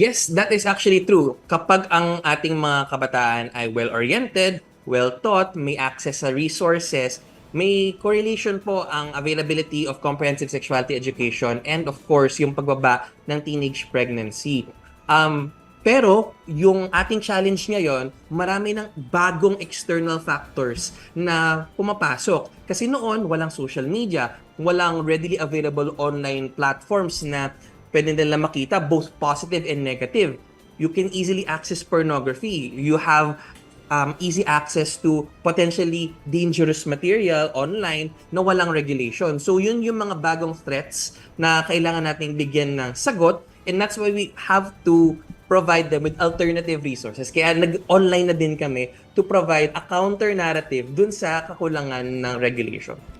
Yes, that is actually true. Kapag ang ating mga kabataan ay well-oriented, well-taught, may access sa resources, may correlation po ang availability of comprehensive sexuality education and of course yung pagbaba ng teenage pregnancy. Um, pero yung ating challenge ngayon, marami ng bagong external factors na pumapasok. Kasi noon, walang social media, walang readily available online platforms na pwede nila makita both positive and negative. You can easily access pornography. You have um, easy access to potentially dangerous material online na walang regulation. So yun yung mga bagong threats na kailangan nating bigyan ng sagot and that's why we have to provide them with alternative resources. Kaya nag-online na din kami to provide a counter narrative dun sa kakulangan ng regulation.